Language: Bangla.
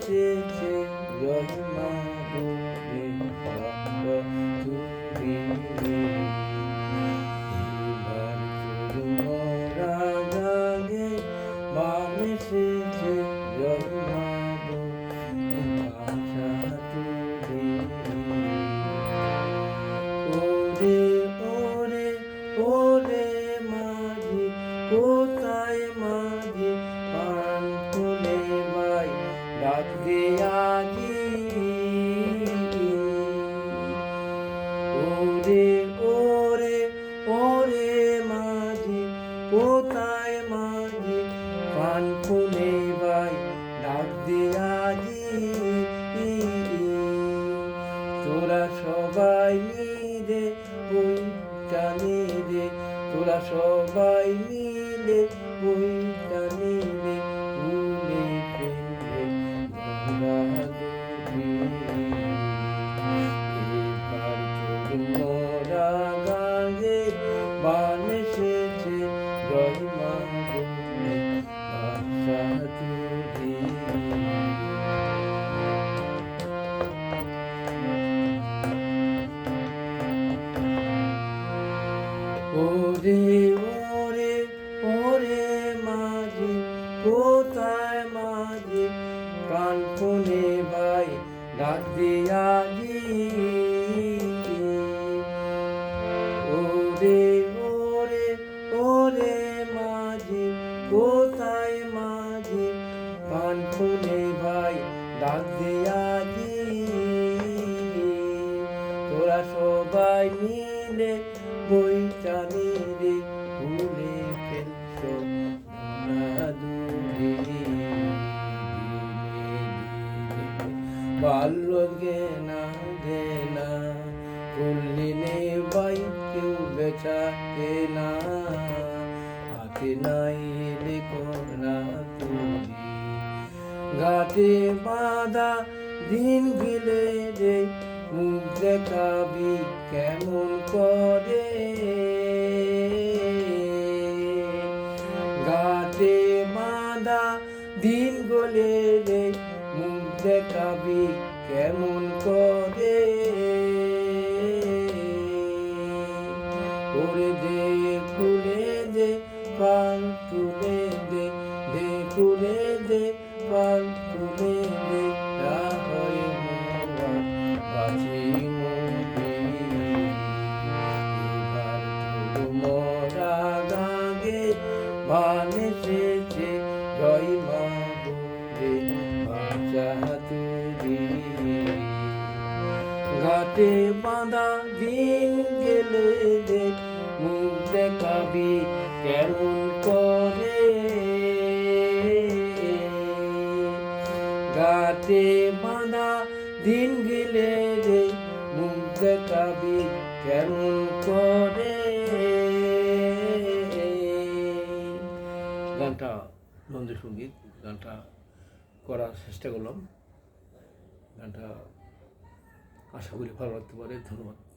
지친 연마도인 담배 두리니 이만 부르어라 나의 마음이 지친 연마도인 감사 두리니 우리 গেয়া ওরে ওরে ওরে কোথায় মাঝি? পান ফুলে ডাক দিয়া তোরা সবাই মিলে ওই টানে সবাই মিলে ওরে ওরে ওরে মাঝি কোথায় মাঝি? প্রাণ ফোনে ভাই ডাক দিয়াজি ডাক দিয়াজি তোরা সবাই মিলে বইটা নিলে ভুলে ফেলছো বাল্য গেনা গেনা করলি নে বাই কেউ বেচাকে না হাতে নাই লেখনা তুলি ঘাটে বাঁধা দিন গেলে রে মুখ দেখাবি কেমন করে? ঘাটে বাঁধা দিন গলে রে মুখ দেখাবি কেমন করে? ওরে দে খুলে দে পাল বান এসেছে জয় মা বলে বাঁচা তুরি ঘাটে বাঁধা দিন গেলে রে মুখ দেখাবি কেমন করে। ঘাটে দিন গেলে রে মুখ দেখাবি কেমন গানটা নন্দসঙ্গীত গানটা করার চেষ্টা করলাম। গানটা আশা করি ভালো লাগতে পারে। ধন্যবাদ।